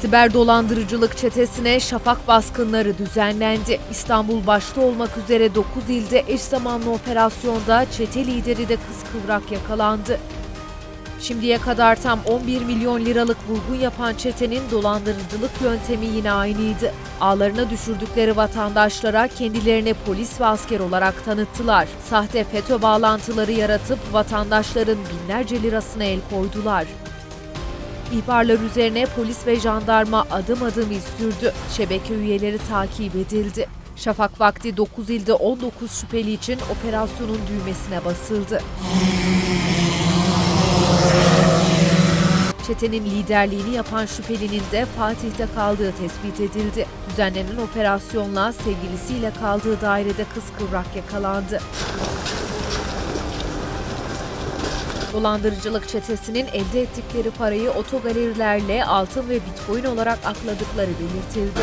Siber dolandırıcılık çetesine şafak baskınları düzenlendi. İstanbul başta olmak üzere 9 ilde eş zamanlı operasyonda çete lideri de kıskıvrak yakalandı. Şimdiye kadar tam 11 milyon liralık vurgun yapan çetenin dolandırıcılık yöntemi yine aynıydı. Ağlarına düşürdükleri vatandaşlara kendilerine polis ve asker olarak tanıttılar. Sahte FETÖ bağlantıları yaratıp vatandaşların binlerce lirasına el koydular. İhbarlar üzerine polis ve jandarma adım adım iz. Şebeke üyeleri takip edildi. Şafak vakti 9 ilde 19 şüpheli için operasyonun düğmesine basıldı. Çetenin liderliğini yapan şüphelinin de Fatih'te kaldığı tespit edildi. Düzenlenen operasyonla sevgilisiyle kaldığı dairede kız kıvrak yakalandı. Dolandırıcılık çetesinin elde ettikleri parayı otogalerilerle altın ve bitcoin olarak akladıkları belirtildi.